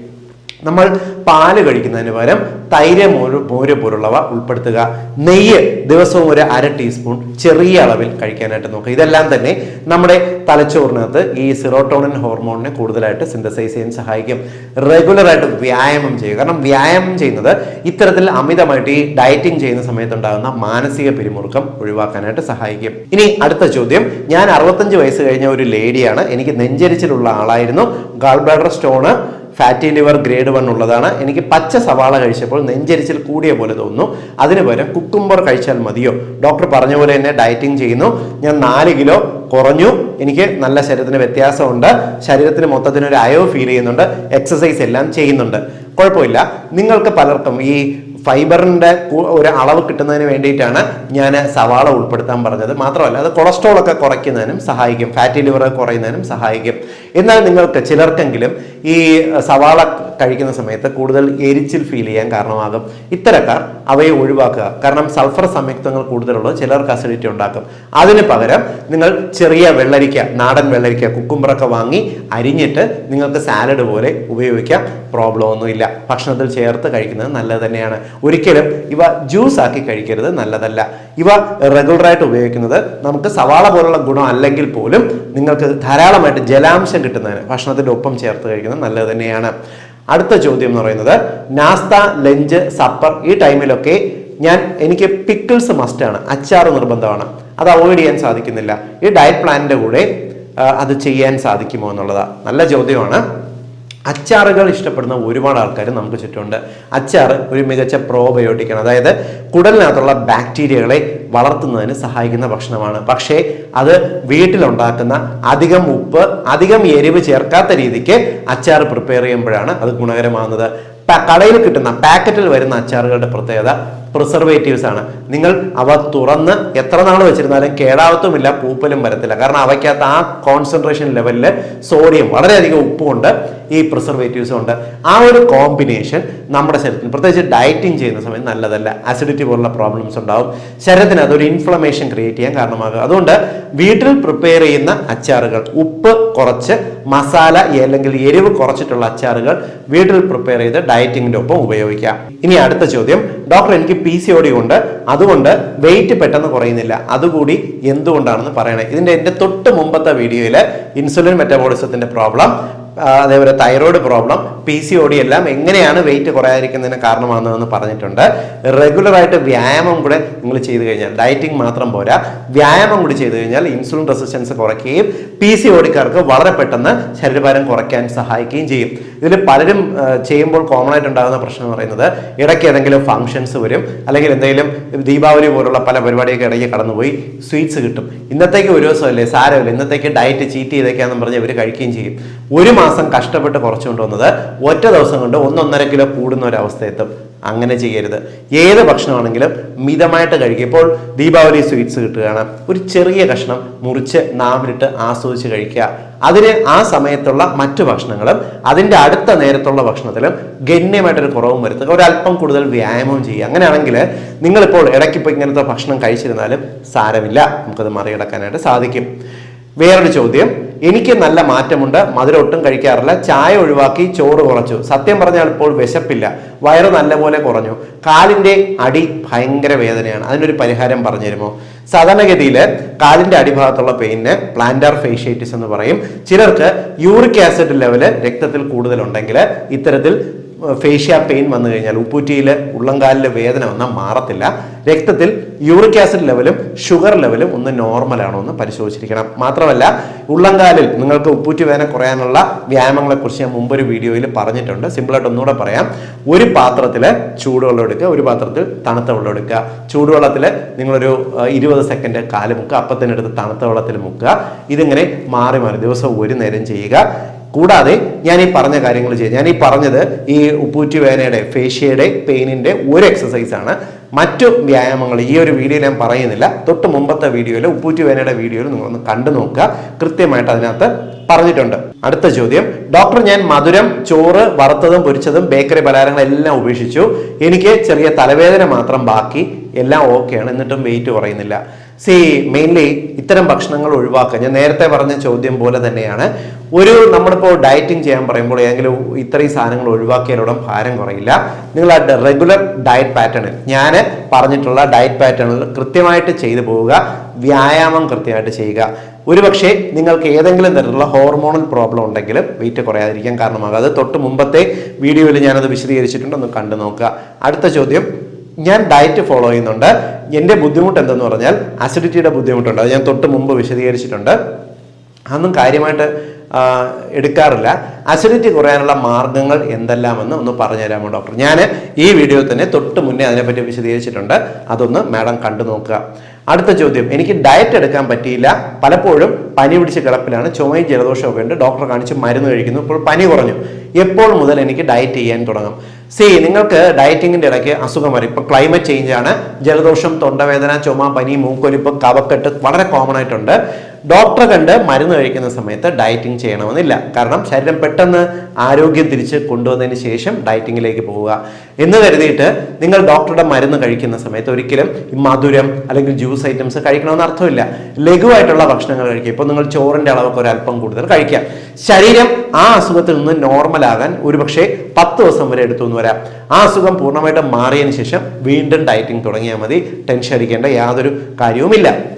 നമ്മൾ പാൽ കഴിക്കുന്നതിന് പകരം തൈര് മോര് മോര് പോലുള്ളവ ഉൾപ്പെടുത്തുക. നെയ്യ് ദിവസവും ഒരു അര ടീസ്പൂൺ ചെറിയ അളവിൽ കഴിക്കാനായിട്ട് നോക്കുക. ഇതെല്ലാം തന്നെ നമ്മുടെ തലച്ചോറിനകത്ത് ഈ സിറോട്ടോണിൻ ഹോർമോണിനെ കൂടുതലായിട്ട് സിന്തസൈസ് ചെയ്യാൻ സഹായിക്കും. റെഗുലറായിട്ട് വ്യായാമം ചെയ്യുക. കാരണം വ്യായാമം ചെയ്യുന്നത് ഇത്തരത്തിൽ അമിതമായിട്ട് ഈ ഡയറ്റിംഗ് ചെയ്യുന്ന സമയത്തുണ്ടാകുന്ന മാനസിക പിരിമുറുക്കം ഒഴിവാക്കാനായിട്ട് സഹായിക്കും. ഇനി അടുത്ത ചോദ്യം. ഞാൻ അറുപത്തഞ്ച് വയസ്സ് കഴിഞ്ഞ ഒരു ലേഡിയാണ് എനിക്ക് നെഞ്ചരിച്ചിലുള്ള ആളായിരുന്നു. Gall bladder stone fatty liver grade one ഉള്ളതാണ്. എനിക്ക് പച്ച സവാള കഴിച്ചപ്പോൾ നെഞ്ചരിച്ചിൽ കൂടിയ പോലെ തോന്നുന്നു. അതിന് പകരം കുക്കുംബർ കഴിച്ചാൽ മതിയോ? ഡോക്ടർ പറഞ്ഞ പോലെ തന്നെ ഡയറ്റിംഗ് ചെയ്യുന്നു. ഞാൻ നാല് കിലോ കുറഞ്ഞു. എനിക്ക് നല്ല ശരീരത്തിന് വ്യത്യാസമുണ്ട്. ശരീരത്തിന് മൊത്തത്തിന് ഒരു അയോ ഫീൽ ചെയ്യുന്നുണ്ട്. എക്സസൈസ് എല്ലാം ചെയ്യുന്നുണ്ട്. കുഴപ്പമില്ല. നിങ്ങൾക്ക് പലർക്കും ഈ ഫൈബറിന്റെ ഒരു അളവ് കിട്ടുന്നതിന് വേണ്ടിയിട്ടാണ് ഞാൻ സവാള ഉൾപ്പെടുത്താൻ പറഞ്ഞത്. മാത്രമല്ല അത് കൊളസ്ട്രോൾ ഒക്കെ കുറയ്ക്കുന്നതിനും സഹായിക്കും ഫാറ്റി ലിവർ കുറയുന്നതിനും സഹായിക്കും. എന്നാൽ നിങ്ങൾക്ക് ചിലർക്കെങ്കിലും ഈ സവാള കഴിക്കുന്ന സമയത്ത് കൂടുതൽ എരിച്ചിൽ ഫീൽ ചെയ്യാൻ കാരണമാകും. ഇത്തരക്കാർ അവയെ ഒഴിവാക്കുക. കാരണം സൾഫർ സംയുക്തങ്ങൾ കൂടുതലുള്ളത് ചിലർക്ക് അസിഡിറ്റി ഉണ്ടാക്കും. അതിന് പകരം നിങ്ങൾ ചെറിയ വെള്ളരിക്ക നാടൻ വെള്ളരിക്ക കുക്കുംബറൊക്കെ വാങ്ങി അരിഞ്ഞിട്ട് നിങ്ങൾക്ക് സാലഡ് പോലെ ഉപയോഗിക്കാം. പ്രോബ്ലം ഒന്നുമില്ല. ഭക്ഷണത്തിൽ ചേർത്ത് കഴിക്കുന്നത് നല്ലത് തന്നെയാണ്. ഒരിക്കലും ഇവ ജ്യൂസ് ആക്കി കഴിക്കരുത് നല്ലതല്ല. ഇവ റെഗുലറായിട്ട് ഉപയോഗിക്കുന്നത് നമുക്ക് സവാള പോലുള്ള ഗുണം അല്ലെങ്കിൽ പോലും നിങ്ങൾക്ക് ധാരാളമായിട്ട് ജലാംശം കിട്ടുന്നതിന് ഭക്ഷണത്തിന്റെ ഒപ്പം ചേർത്ത് കഴിക്കുന്നത് നല്ലത് തന്നെയാണ്. അടുത്ത ചോദ്യം എന്ന് പറയുന്നത് നാസ്ത ലഞ്ച് സപ്പർ ഈ ടൈമിലൊക്കെ ഞാൻ എനിക്ക് പിക്കിൾസ് മസ്റ്റാണ് അച്ചാർ നിർബന്ധമാണ്. അത് അവോയ്ഡ് ചെയ്യാൻ സാധിക്കുന്നില്ല. ഈ ഡയറ്റ് പ്ലാനിന്റെ കൂടെ അത് ചെയ്യാൻ സാധിക്കുമോ എന്നുള്ളതാണ് നല്ല ചോദ്യമാണ്. അച്ചാറുകൾ ഇഷ്ടപ്പെടുന്ന ഒരുപാട് ആൾക്കാർ നമുക്ക് ചുറ്റുമുണ്ട്. അച്ചാർ ഒരു മികച്ച പ്രോബയോട്ടിക്കാണ് അതായത് കുടലിനകത്തുള്ള ബാക്ടീരിയകളെ വളർത്തുന്നതിന് സഹായിക്കുന്ന ഭക്ഷണമാണ്. പക്ഷേ അത് വീട്ടിലുണ്ടാക്കുന്ന അധികം ഉപ്പ് അധികം എരിവ് ചേർക്കാത്ത രീതിക്ക് അച്ചാർ പ്രിപ്പയർ ചെയ്യുമ്പോഴാണ് അത് ഗുണകരമാകുന്നത്. കടയിൽ കിട്ടുന്ന പാക്കറ്റിൽ വരുന്ന അച്ചാറുകളുടെ പ്രത്യേകത പ്രിസർവേറ്റീവ്സ് ആണ്. നിങ്ങൾ അവ തുറന്ന് എത്ര നാൾ വെച്ചിരുന്നാലും കേടാവത്തുമില്ല പൂപ്പലും വരത്തില്ല. കാരണം അവയ്ക്കകത്ത് ആ കോൺസെൻട്രേഷൻ ലെവലിൽ സോഡിയം വളരെയധികം ഉപ്പുമുണ്ട് ഈ പ്രിസർവേറ്റീവ്സും ഉണ്ട്. ആ ഒരു കോമ്പിനേഷൻ നമ്മുടെ ശരീരത്തിന് പ്രത്യേകിച്ച് ഡയറ്റിംഗ് ചെയ്യുന്ന സമയത്ത് നല്ലതല്ല. അസിഡിറ്റി പോലുള്ള പ്രോബ്ലംസ് ഉണ്ടാവും. ശരീരത്തിന് അതൊരു ഇൻഫ്ലമേഷൻ ക്രിയേറ്റ് ചെയ്യാൻ കാരണമാകും. അതുകൊണ്ട് വീട്ടിൽ പ്രിപ്പയർ ചെയ്യുന്ന അച്ചാറുകൾ ഉപ്പ് കുറച്ച് മസാല അല്ലെങ്കിൽ എരിവ് കുറച്ചിട്ടുള്ള അച്ചാറുകൾ വീട്ടിൽ പ്രിപ്പയർ ചെയ്ത് ഡയറ്റിങ്ങിന്റെ ഒപ്പം ഉപയോഗിക്കാം. ഇനി അടുത്ത ചോദ്യം. ഡോക്ടർ എനിക്ക് പി സി ഒ ഡി ഉണ്ട്. അതുകൊണ്ട് വെയിറ്റ് പെട്ടെന്ന് കുറയുന്നില്ല. അതുകൂടി എന്തുകൊണ്ടാണെന്ന് പറയണേ. ഇതിന്റെ എന്റെ തൊട്ട് മുമ്പത്തെ വീഡിയോയിൽ ഇൻസുലിൻ മെറ്റബോളിസത്തിന്റെ പ്രോബ്ലം അതേപോലെ thyroid problem P C O D എല്ലാം എങ്ങനെയാണ് വെയിറ്റ് കുറയാതിരിക്കുന്നതിന് കാരണമാകുന്നതെന്ന് പറഞ്ഞിട്ടുണ്ട്. റെഗുലറായിട്ട് വ്യായാമം കൂടെ നിങ്ങൾ ചെയ്തു കഴിഞ്ഞാൽ ഡയറ്റിംഗ് മാത്രം പോരാ. വ്യായാമം കൂടി ചെയ്തു കഴിഞ്ഞാൽ ഇൻസുലിൻ റെസിസ്റ്റൻസ് കുറയ്ക്കുകയും പി സി ഒ വളരെ പെട്ടെന്ന് ശരീരഭാരം കുറയ്ക്കാൻ സഹായിക്കുകയും ചെയ്യും. ഇതിൽ പലരും ചെയ്യുമ്പോൾ കോമൺ ആയിട്ട് ഉണ്ടാകുന്ന പ്രശ്നം എന്ന് പറയുന്നത് ഇടയ്ക്ക് ഏതെങ്കിലും ഫംഗ്ഷൻസ് വരും അല്ലെങ്കിൽ എന്തെങ്കിലും ദീപാവലി പോലുള്ള പല പരിപാടിയൊക്കെ ഇടയ്ക്ക് കടന്നുപോയി സ്വീറ്റ്സ് കിട്ടും. ഇന്നത്തേക്ക് ഒരു ദിവസമല്ലേ സാരമില്ല. ഇന്നത്തേക്ക് ഡയറ്റ് ചീറ്റ് ചെയ്തേക്കാന്ന് പറഞ്ഞ് ഇവർ കഴിക്കുകയും ചെയ്യും. ഒരു കഷ്ടപ്പെട്ട് കുറച്ചുകൊണ്ട് വന്നത് ഒറ്റ ദിവസം കൊണ്ട് ഒന്നൊന്നര കിലോ കൂടുന്ന ഒരു അവസ്ഥ എത്തും. അങ്ങനെ ചെയ്യരുത്. ഏത് ഭക്ഷണമാണെങ്കിലും മിതമായിട്ട് കഴിക്കുക. ഇപ്പോൾ ദീപാവലി സ്വീറ്റ്സ് കിട്ടുകയാണ്. ഒരു ചെറിയ കഷ്ണം മുറിച്ച് നാവിലിട്ട് ആസ്വദിച്ച് കഴിക്കുക. അതിന് ആ സമയത്തുള്ള മറ്റു ഭക്ഷണങ്ങളും അതിന്റെ അടുത്ത നേരത്തുള്ള ഭക്ഷണത്തിലും ഗണ്യമായിട്ടൊരു കുറവും വരുത്തുക. ഒരല്പം കൂടുതൽ വ്യായാമവും ചെയ്യുക. അങ്ങനെയാണെങ്കിൽ നിങ്ങളിപ്പോൾ ഇടയ്ക്കിപ്പോൾ ഇങ്ങനത്തെ ഭക്ഷണം കഴിച്ചിരുന്നാലും സാരമില്ല. നമുക്കത് മറികടക്കാനായിട്ട് സാധിക്കും. വേറൊരു ചോദ്യം. എനിക്ക് നല്ല മാറ്റമുണ്ട് മധുരം ഒട്ടും കഴിക്കാറില്ല ചായ ഒഴിവാക്കി ചോറ് കുറച്ചു. സത്യം പറഞ്ഞാൽ ഇപ്പോൾ വിശപ്പില്ല വയറ് നല്ലപോലെ കുറഞ്ഞു. കാലിന്റെ അടി ഭയങ്കര വേദനയാണ്. അതിനൊരു പരിഹാരം പറഞ്ഞു തരുമോ സാധാരണഗതിയിൽ കാലിന്റെ അടിഭാഗത്തുള്ള പെയിന് പ്ലാന്റാർ ഫേഷ്യേറ്റിസ് എന്ന് പറയും. ചിലർക്ക് യൂറിക് ആസിഡ് ലെവൽ രക്തത്തിൽ കൂടുതലുണ്ടെങ്കിൽ ഇത്തരത്തിൽ ഫേഷ്യ പെയിൻ വന്നു കഴിഞ്ഞാൽ ഉപ്പൂറ്റിയിലെ ഉള്ളംകാലിലെ വേദന വന്നാൽ മാറത്തില്ല. രക്തത്തിൽ യൂറിക് ആസിഡ് ലെവലും ഷുഗർ ലെവലും ഒന്ന് നോർമൽ ആണോ എന്ന് പരിശോധിച്ചിരിക്കണം. മാത്രമല്ല ഉള്ളംകാലിൽ നിങ്ങൾക്ക് ഉപ്പൂറ്റി വേദന കുറയാനുള്ള വ്യായാമങ്ങളെക്കുറിച്ച് ഞാൻ മുമ്പൊരു വീഡിയോയിൽ പറഞ്ഞിട്ടുണ്ട്. സിമ്പിളായിട്ട് ഒന്നുകൂടെ പറയാം. ഒരു പാത്രത്തിൽ ചൂടുവെള്ളം എടുക്കുക ഒരു പാത്രത്തിൽ തണുത്ത വെള്ളം എടുക്കുക. ചൂടുവെള്ളത്തിൽ നിങ്ങളൊരു ഇരുപത് സെക്കൻഡ് കാൽ മുക്കുക അപ്പത്തിനടുത്ത് തണുത്ത വെള്ളത്തിൽ മുക്കുക. ഇതിങ്ങനെ മാറി മാറി ദിവസം ഒരു നേരം ചെയ്യുക. കൂടാതെ ഞാൻ ഈ പറഞ്ഞ കാര്യങ്ങൾ ചെയ്യും ഞാൻ ഈ പറഞ്ഞത് ഈ ഉപ്പൂറ്റി വേനയുടെ ഫേഷ്യയുടെ പെയിനിന്റെ ഒരു എക്സസൈസ് ആണ്. മറ്റു വ്യായാമങ്ങൾ ഈ ഒരു വീഡിയോ ഞാൻ പറയുന്നില്ല. തൊട്ട് മുമ്പത്തെ വീഡിയോയിൽ ഉപ്പൂറ്റി വേനയുടെ വീഡിയോയിൽ നിങ്ങളൊന്ന് കണ്ടു നോക്കുക. കൃത്യമായിട്ട് അതിനകത്ത് പറഞ്ഞിട്ടുണ്ട്. അടുത്ത ചോദ്യം. ഡോക്ടർ ഞാൻ മധുരം ചോറ് വറുത്തതും പൊരിച്ചതും ബേക്കറി പലഹാരങ്ങളെല്ലാം ഉപേക്ഷിച്ചു. എനിക്ക് ചെറിയ തലവേദന മാത്രം ബാക്കി. എല്ലാം ഓക്കെയാണ് എന്നിട്ടും വെയിറ്റ് കുറയുന്നില്ല. സി മെയിൻലി ഇത്തരം ഭക്ഷണങ്ങൾ ഒഴിവാക്കുക ഞാൻ നേരത്തെ പറഞ്ഞ ചോദ്യം പോലെ തന്നെയാണ്. ഒരു നമ്മളിപ്പോൾ ഡയറ്റിംഗ് ചെയ്യാൻ പറയുമ്പോൾ ഏതെങ്കിലും ഇത്രയും സാധനങ്ങൾ ഒഴിവാക്കിയാലുടൻ ഭാരം കുറയില്ല. നിങ്ങൾ ആ റെഗുലർ ഡയറ്റ് പാറ്റേണിൽ ഞാൻ പറഞ്ഞിട്ടുള്ള ഡയറ്റ് പാറ്റേണിൽ കൃത്യമായിട്ട് ചെയ്തു പോവുക. വ്യായാമം കൃത്യമായിട്ട് ചെയ്യുക. ഒരുപക്ഷെ നിങ്ങൾക്ക് ഏതെങ്കിലും തരത്തിലുള്ള ഹോർമോണൽ പ്രോബ്ലം ഉണ്ടെങ്കിലും വെയിറ്റ് കുറയാതിരിക്കാൻ കാരണമാകും. അത് തൊട്ട് മുമ്പത്തെ വീഡിയോയിൽ ഞാനത് വിശദീകരിച്ചിട്ടുണ്ട്. ഒന്ന് കണ്ടു നോക്കുക. അടുത്ത ചോദ്യം ഞാൻ ഡയറ്റ് ഫോളോ ചെയ്യുന്നുണ്ട്. എന്റെ ബുദ്ധിമുട്ട് എന്തെന്ന് പറഞ്ഞാൽ അസിഡിറ്റിയുടെ ബുദ്ധിമുട്ടുണ്ട്. അത് ഞാൻ തൊട്ട് മുമ്പ് വിശദീകരിച്ചിട്ടുണ്ട്. അതൊന്നും കാര്യമായിട്ട് എടുക്കാറില്ല. അസിഡിറ്റി കുറയാനുള്ള മാർഗങ്ങൾ എന്തെല്ലാമെന്ന് ഒന്ന് പറഞ്ഞു തരാമോ ഡോക്ടർ ഞാൻ ഈ വീഡിയോ തന്നെ തൊട്ട് മുന്നേ അതിനെപ്പറ്റി വിശദീകരിച്ചിട്ടുണ്ട്. അതൊന്ന് മാഡം കണ്ടു നോക്കുക. അടുത്ത ചോദ്യം. എനിക്ക് ഡയറ്റ് എടുക്കാൻ പറ്റിയില്ല. പലപ്പോഴും പനി പിടിച്ച് കിടപ്പിലാണ്. ചുമയും ജലദോഷവും ഒക്കെ ഉണ്ട്. ഡോക്ടറെ കാണിച്ച് മരുന്ന് കഴിക്കുന്നു. ഇപ്പോൾ പനി കുറഞ്ഞു. എപ്പോൾ മുതൽ എനിക്ക് ഡയറ്റ് ചെയ്യാൻ തുടങ്ങും? സി നിങ്ങൾക്ക് ഡയറ്റിങ്ങിന്റെ ഇടയ്ക്ക് അസുഖം വരും. ഇപ്പൊ ക്ലൈമറ്റ് ചേഞ്ച് ആണ്. ജലദോഷം തൊണ്ടവേദന ചുമ പനി മൂക്കൊലിപ്പ് കവക്കെട്ട് വളരെ കോമൺ ആയിട്ടുണ്ട്. ഡോക്ടറെ കണ്ട് മരുന്ന് കഴിക്കുന്ന സമയത്ത് ഡയറ്റിംഗ് ചെയ്യണമെന്നില്ല. കാരണം ശരീരം പെട്ടെന്ന് ആരോഗ്യം തിരിച്ച് കൊണ്ടുവന്നതിന് ശേഷം ഡയറ്റിങ്ങിലേക്ക് പോവുക. എന്ന് കരുതിയിട്ട് നിങ്ങൾ ഡോക്ടറുടെ മരുന്ന് കഴിക്കുന്ന സമയത്ത് ഒരിക്കലും മധുരം അല്ലെങ്കിൽ ജ്യൂസ് ഐറ്റംസ് കഴിക്കണമെന്ന് അർത്ഥമില്ല. ലഘുവായിട്ടുള്ള ഭക്ഷണങ്ങൾ കഴിക്കുക. ഇപ്പോൾ നിങ്ങൾ ചോറിന്റെ അളവൊക്കെ ഒരു അല്പം കൂടുതൽ കഴിക്കുക. ശരീരം ആ അസുഖത്തിൽ നിന്ന് നോർമൽ ആകാൻ ഒരുപക്ഷെ പത്ത് ദിവസം വരെ എടുത്തു എന്ന് വരാം. ആ അസുഖം പൂർണമായിട്ടും മാറിയതിന് ശേഷം വീണ്ടും ഡയറ്റിംഗ് തുടങ്ങിയാൽ മതി. ടെൻഷൻ അടിക്കേണ്ട യാതൊരു കാര്യവുമില്ല.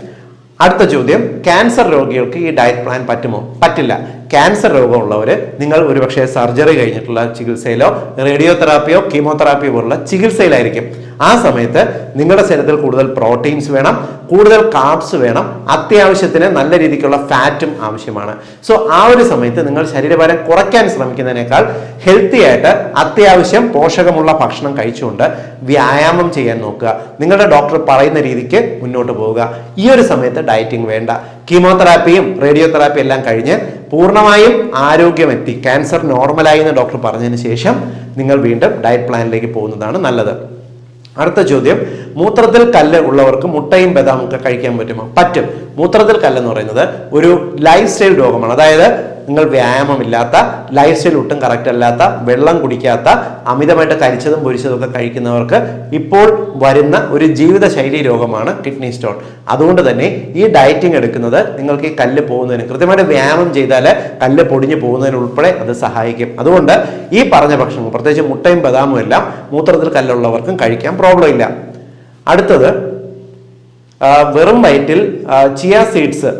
അടുത്ത ചോദ്യം ക്യാൻസർ രോഗികൾക്ക് ഈ ഡയറ്റ് പ്ലാൻ പറ്റുമോ? പറ്റില്ല. ക്യാൻസർ രോഗമുള്ളവർ നിങ്ങൾ ഒരുപക്ഷെ സർജറി കഴിഞ്ഞിട്ടുള്ള ചികിത്സയിലോ റേഡിയോ തെറാപ്പിയോ കീമോതെറാപ്പിയോ പോലുള്ള ചികിത്സയിലായിരിക്കും. ആ സമയത്ത് നിങ്ങളുടെ ശരീരത്തിൽ കൂടുതൽ പ്രോട്ടീൻസ് വേണം കൂടുതൽ കാർബ്സ് വേണം അത്യാവശ്യത്തിന് നല്ല രീതിക്കുള്ള ഫാറ്റും ആവശ്യമാണ്. സോ ആ ഒരു സമയത്ത് നിങ്ങൾ ശരീരഭാരം കുറയ്ക്കാൻ ശ്രമിക്കുന്നതിനേക്കാൾ ഹെൽത്തി ആയിട്ട് അത്യാവശ്യം പോഷകമുള്ള ഭക്ഷണം കഴിച്ചുകൊണ്ട് വ്യായാമം ചെയ്യാൻ നോക്കുക. നിങ്ങളുടെ ഡോക്ടർ പറയുന്ന രീതിക്ക് മുന്നോട്ട് പോവുക. ഈ ഒരു സമയത്ത് ഡയറ്റിംഗ് വേണ്ട. കീമോതെറാപ്പിയും റേഡിയോ തെറാപ്പിയും എല്ലാം കഴിഞ്ഞ് പൂർണമായും ആരോഗ്യമെത്തി. ക്യാൻസർ നോർമലായി എന്ന് ഡോക്ടർ പറഞ്ഞതിന് ശേഷം നിങ്ങൾ വീണ്ടും ഡയറ്റ് പ്ലാനിലേക്ക് പോകുന്നതാണ് നല്ലത്. അടുത്ത ചോദ്യം മൂത്രത്തിൽ കല്ല് ഉള്ളവർക്ക് മുട്ടയും ബദാമും ഒക്കെ കഴിക്കാൻ പറ്റുമോ? പറ്റും. മൂത്രത്തിൽ കല്ലെന്ന് പറയുന്നത് ഒരു ലൈഫ് സ്റ്റൈൽ രോഗമാണ്. അതായത് നിങ്ങൾ വ്യായാമമില്ലാത്ത ലൈഫ് സ്റ്റൈൽ ഒട്ടും കറക്റ്റ് അല്ലാത്ത വെള്ളം കുടിക്കാത്ത അമിതമായിട്ട് കരിച്ചതും പൊരിച്ചതും ഒക്കെ കഴിക്കുന്നവർക്ക് ഇപ്പോൾ വരുന്ന ഒരു ജീവിതശൈലി രോഗമാണ് കിഡ്നി സ്റ്റോൺ അതുകൊണ്ട് തന്നെ ഈ ഡയറ്റിംഗ് എടുക്കുന്നത് നിങ്ങൾക്ക് ഈ കല്ല് പോകുന്നതിന് കൃത്യമായിട്ട് വ്യായാമം ചെയ്താൽ കല്ല് പൊടിഞ്ഞു പോകുന്നതിന് ഉൾപ്പെടെ അത് സഹായിക്കും. അതുകൊണ്ട് ഈ പറഞ്ഞ ഭക്ഷണങ്ങൾ പ്രത്യേകിച്ച് മുട്ടയും ബദാമും എല്ലാം മൂത്രത്തിൽ കല്ലുള്ളവർക്കും കഴിക്കാൻ പ്രോബ്ലം ഇല്ല. അടുത്തത് വെറും വയറ്റിൽ ചിയ സീഡ്സ്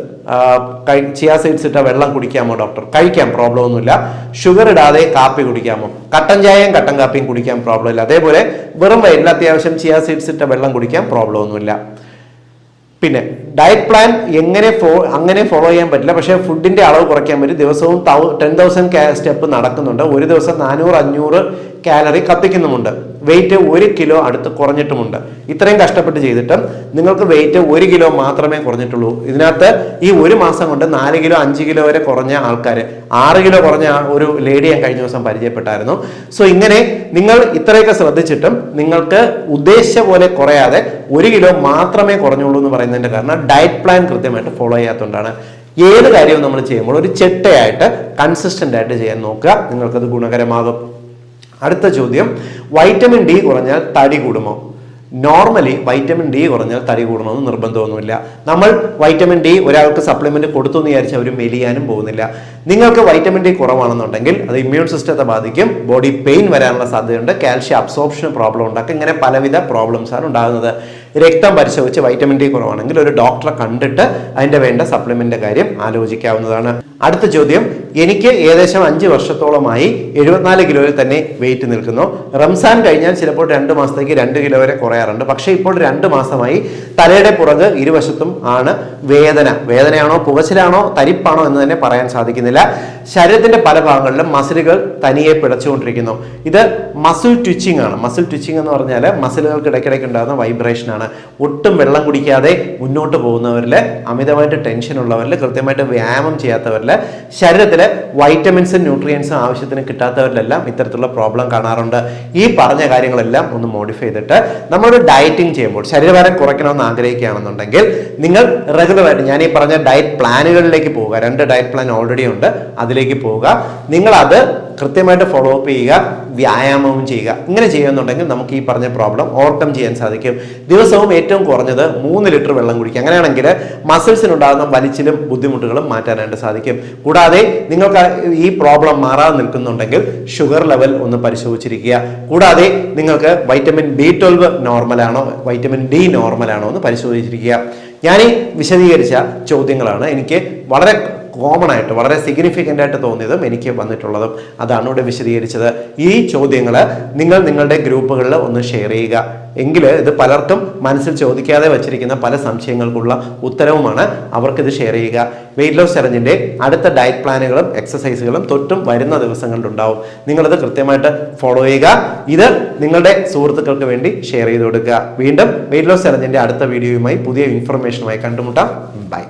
ചിയ സീഡ്സ് ഇട്ട വെള്ളം കുടിക്കാമോ ഡോക്ടർ കഴിക്കാം പ്രോബ്ലം ഒന്നുമില്ല. ഷുഗർ ഇടാതെ കാപ്പി കുടിക്കാമോ? കട്ടൻ ചായയും കട്ടൻ കാപ്പിയും കുടിക്കാൻ പ്രോബ്ലം ഇല്ല. അതേപോലെ വെറും വയറ്റിൽ അത്യാവശ്യം ചിയ സീഡ്സ് ഇട്ട വെള്ളം കുടിക്കാൻ പ്രോബ്ലം ഒന്നുമില്ല. പിന്നെ ഡയറ്റ് പ്ലാൻ എങ്ങനെ ഫോ അങ്ങനെ ഫോളോ ചെയ്യാൻ പറ്റില്ല. പക്ഷേ ഫുഡിന്റെ അളവ് കുറയ്ക്കാൻ പറ്റും. ദിവസവും ടെൻ തൗസൻഡ് സ്റ്റെപ്പ് നടക്കുന്നുണ്ട്. ഒരു ദിവസം നാനൂറ് അഞ്ഞൂറ് കാലറി കത്തിക്കുന്നുമുണ്ട്. വെയിറ്റ് ഒരു കിലോ അടുത്ത് കുറഞ്ഞിട്ടുമുണ്ട്. ഇത്രയും കഷ്ടപ്പെട്ട് ചെയ്തിട്ടും നിങ്ങൾക്ക് വെയിറ്റ് ഒരു കിലോ മാത്രമേ കുറഞ്ഞിട്ടുള്ളൂ. ഇതിനകത്ത് ഈ ഒരു മാസം കൊണ്ട് നാല് കിലോ അഞ്ച് കിലോ വരെ കുറഞ്ഞ ആൾക്കാർ ആറ് കിലോ കുറഞ്ഞ ഒരു ലേഡി ഞാൻ കഴിഞ്ഞ ദിവസം പരിചയപ്പെട്ടായിരുന്നു. സോ ഇങ്ങനെ നിങ്ങൾ ഇത്രയൊക്കെ ശ്രദ്ധിച്ചിട്ടും നിങ്ങൾക്ക് ഉദ്ദേശിച്ച പോലെ കുറയാതെ ഒരു കിലോ മാത്രമേ കുറഞ്ഞുള്ളൂ എന്ന് പറയുന്നതിന്റെ കാരണം ഡയറ്റ് പ്ലാൻ കൃത്യമായിട്ട് ഫോളോ ചെയ്യാത്തതുകൊണ്ടാണ്. ഏത് കാര്യവും നമ്മൾ ചെയ്യുമ്പോൾ ഒരു ചിട്ടയായിട്ട് കൺസിസ്റ്റന്റ് ആയിട്ട് ചെയ്യാൻ നോക്കുക. നിങ്ങൾക്കത് ഗുണകരമാകും. അടുത്ത ചോദ്യം. വൈറ്റമിൻ ഡി കുറഞ്ഞാൽ തടി കൂടുമോ? നോർമലി വൈറ്റമിൻ ഡി കുറഞ്ഞാൽ തടി കൂടണമെന്ന് നിർബന്ധമൊന്നുമില്ല. നമ്മൾ വൈറ്റമിൻ ഡി ഒരാൾക്ക് സപ്ലിമെന്റ് കൊടുത്തു എന്ന് വിചാരിച്ച് അവർ മെലിയാനും പോകുന്നില്ല. നിങ്ങൾക്ക് വൈറ്റമിൻ ഡി കുറവാണെന്നുണ്ടെങ്കിൽ അത് ഇമ്മ്യൂൺ സിസ്റ്റത്തെ ബാധിക്കും. ബോഡി പെയിൻ വരാനുള്ള സാധ്യതയുണ്ട്. കാൽഷ്യം അബ്സോർപ്ഷൻ പ്രോബ്ലം ഉണ്ടാക്കും ഇങ്ങനെ പലവിധ പ്രോബ്ലംസ് ആണ് ഉണ്ടാകുന്നത്. രക്തം പരിശോധിച്ച് വൈറ്റമിൻ ഡി കുറവാണെങ്കിൽ ഒരു ഡോക്ടറെ കണ്ടിട്ട് അതിന്റെ വേണ്ട സപ്ലിമെന്റ് കാര്യം ആലോചിക്കാവുന്നതാണ്. അടുത്ത ചോദ്യം. എനിക്ക് ഏകദേശം അഞ്ച് വർഷത്തോളമായി എഴുപത്തിനാല് കിലോയിൽ തന്നെ വെയിറ്റ് നിൽക്കുന്നു. റംസാൻ കഴിഞ്ഞാൽ ചിലപ്പോൾ രണ്ട് മാസത്തേക്ക് രണ്ട് കിലോ വരെ കുറയാറുണ്ട്. പക്ഷേ ഇപ്പോൾ രണ്ട് മാസമായി തലയുടെ പുറക് ഇരുവശത്തും ആണ് വേദന. വേദനയാണോ പുകച്ചിലാണോ തരിപ്പാണോ എന്ന് തന്നെ പറയാൻ സാധിക്കുന്നില്ല. ശരീരത്തിന്റെ പല ഭാഗങ്ങളിലും മസിലുകൾ തനിയെ പിടച്ചുകൊണ്ടിരിക്കുന്നു. ഇത് മസിൽ ട്വിച്ചിങ് ആണ്. മസിൽ ട്വിച്ചിങ് എന്ന് പറഞ്ഞാൽ മസിലുകൾക്ക് ഇടയ്ക്കിടയ്ക്ക് ഉണ്ടാകുന്ന വൈബ്രേഷൻ ആണ്. ഒട്ടും വെള്ളം കുടിക്കാതെ മുന്നോട്ട് പോകുന്നവരിൽ അമിതമായിട്ട് ടെൻഷൻ ഉള്ളവരിൽ കൃത്യമായിട്ട് വ്യായാമം ചെയ്യാത്തവരിൽ ശരീരത്തിൽ വൈറ്റമിൻസും ന്യൂട്രിയൻസും ആവശ്യത്തിന് കിട്ടാത്തവരിലെല്ലാം ഇത്തരത്തിലുള്ള പ്രോബ്ലം കാണാറുണ്ട്. ഈ പറഞ്ഞ കാര്യങ്ങളെല്ലാം ഒന്ന് മോഡിഫൈ ചെയ്തിട്ട് നമ്മളൊരു ഡയറ്റിംഗ് ചെയ്യുമ്പോൾ ശരീരഭാരം കുറയ്ക്കണമെന്ന് ആഗ്രഹിക്കുകയാണെന്നുണ്ടെങ്കിൽ നിങ്ങൾ റെഗുലറായിട്ട് ഞാൻ ഈ പറഞ്ഞ ഡയറ്റ് പ്ലാനുകളിലേക്ക് പോവുക. രണ്ട് ഡയറ്റ് പ്ലാൻ ഓൾറെഡി ഉണ്ട്. അതിലേക്ക് പോവുക. നിങ്ങൾ അത് കൃത്യമായിട്ട് ഫോളോ അപ്പ് ചെയ്യുക വ്യായാമവും ചെയ്യുക. ഇങ്ങനെ ചെയ്യുന്നുണ്ടെങ്കിൽ നമുക്ക് ഈ പറഞ്ഞ പ്രോബ്ലം ഓവർകം ചെയ്യാൻ സാധിക്കും. ദിവസവും ഏറ്റവും കുറഞ്ഞത് മൂന്ന് ലിറ്റർ വെള്ളം കുടിക്കുക. അങ്ങനെയാണെങ്കിൽ മസിൽസിനുണ്ടാകുന്ന വലിച്ചിലും ബുദ്ധിമുട്ടുകളും മാറ്റാനായിട്ട് സാധിക്കും. കൂടാതെ നിങ്ങൾക്ക് ഈ പ്രോബ്ലം മാറാതെ നിൽക്കുന്നുണ്ടെങ്കിൽ ഷുഗർ ലെവൽ ഒന്ന് പരിശോധിച്ചിരിക്കുക. കൂടാതെ നിങ്ങൾക്ക് വൈറ്റമിൻ ബി ട്വൽവ് നോർമലാണോ വൈറ്റമിൻ ഡി നോർമലാണോ എന്ന് പരിശോധിച്ചിരിക്കുക. ഞാൻ ഈ വിശദീകരിച്ച ചോദ്യങ്ങളാണ്. എനിക്ക് വളരെ കോമൺ ആയിട്ട് വളരെ സിഗ്നിഫിക്കന്റ് ആയിട്ട് തോന്നിയതും എനിക്ക് വന്നിട്ടുള്ളതും അതാണ് ഇവിടെ വിശദീകരിച്ചത്. ഈ ചോദ്യങ്ങൾ നിങ്ങൾ നിങ്ങളുടെ ഗ്രൂപ്പുകളിൽ ഒന്ന് ഷെയർ ചെയ്യുക. എങ്കിൽ ഇത് പലർക്കും മനസ്സിൽ ചോദിക്കാതെ വച്ചിരിക്കുന്ന പല സംശയങ്ങൾക്കുള്ള ഉത്തരവുമാണ് അവർക്കിത് ഷെയർ ചെയ്യുക. വെയിറ്റ് ലോസ് ചലഞ്ചിന്റെ അടുത്ത ഡയറ്റ് പ്ലാനുകളും എക്സസൈസുകളും തൊട്ടും വരുന്ന ദിവസങ്ങളിലുണ്ടാവും. നിങ്ങളിത് കൃത്യമായിട്ട് ഫോളോ ചെയ്യുക. ഇത് നിങ്ങളുടെ സുഹൃത്തുക്കൾക്ക് വേണ്ടി ഷെയർ ചെയ്ത് കൊടുക്കുക. വീണ്ടും വെയിറ്റ് ലോസ് ചലഞ്ചിന്റെ അടുത്ത വീഡിയോയുമായി പുതിയ ഇൻഫർമേഷനുമായി കണ്ടുമുട്ടാം. ബൈ